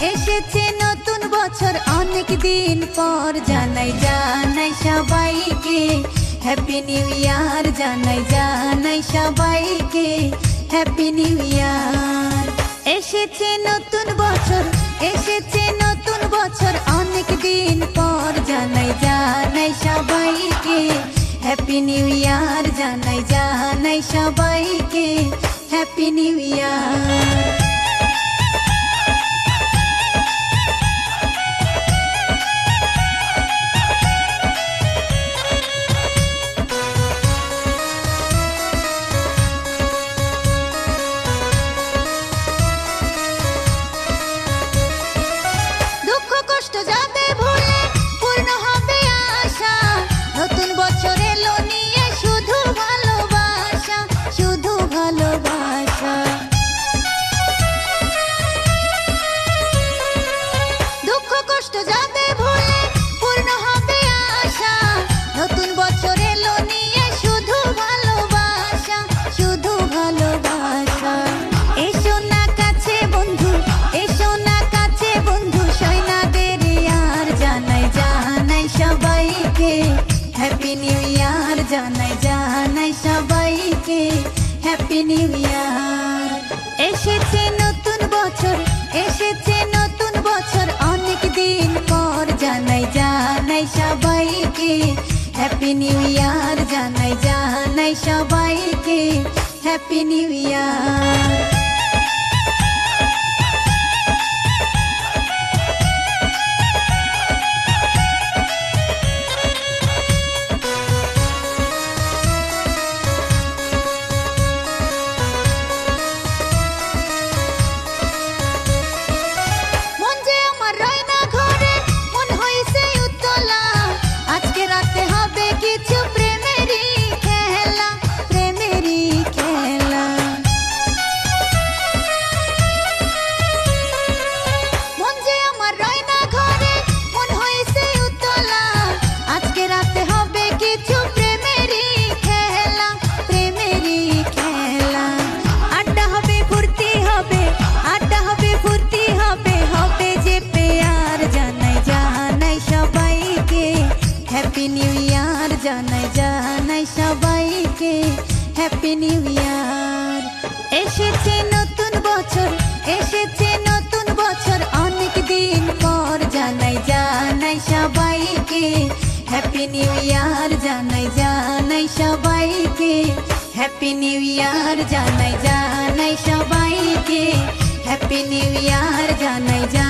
এসেছে নতুন বছর, অনেক দিন পর। জানাই জানাই সবাইকে হ্যাপি নিউ ইয়ার জানাই জানাই সবাইকে হ্যাপি নিউ ইয়ার এসেছে নতুন বছর, এসেছে নতুন বছর, অনেক দিন পর। জানাই জানাই সবাইকে হ্যাপি নিউ ইয়ার জানাই জানাই সবাইকে হ্যাপি নিউ ইয়ার কষ্ট যাবে ভুলে পূর্ণ হবে আশা। নতুন বছর এলো নিয়ে শুধু ভালোবাসা শুধু ভালোবাসা। এসো না কাছে বন্ধু, এসো না কাছে বন্ধু সৈনাদের ইয়ার জানাই জানাই সবাইকে। হ্যাপি নিউ ইয়ার জানাই জানাই সবাইকে। হ্যাপি নিউ ইয়ার এসেছে নতুন বছর, এসেছে হ্যাপি নিউ ইয়ার জানাই জানাই সবাইকে happy new year new year জানাই জানাই সবাইকে হ্যাপি নিউ ইয়ার এসেছে নতুন বছর, এসেছে নতুন বছর অনেক দিন পর। জানাই জানাই সবাইকে হ্যাপি নিউ ইয়ার জানাই জানাই সবাইকে হ্যাপি নিউ ইয়ার জানাই জানাই সবাইকে হ্যাপি নিউ ইয়ার জানাই জানাই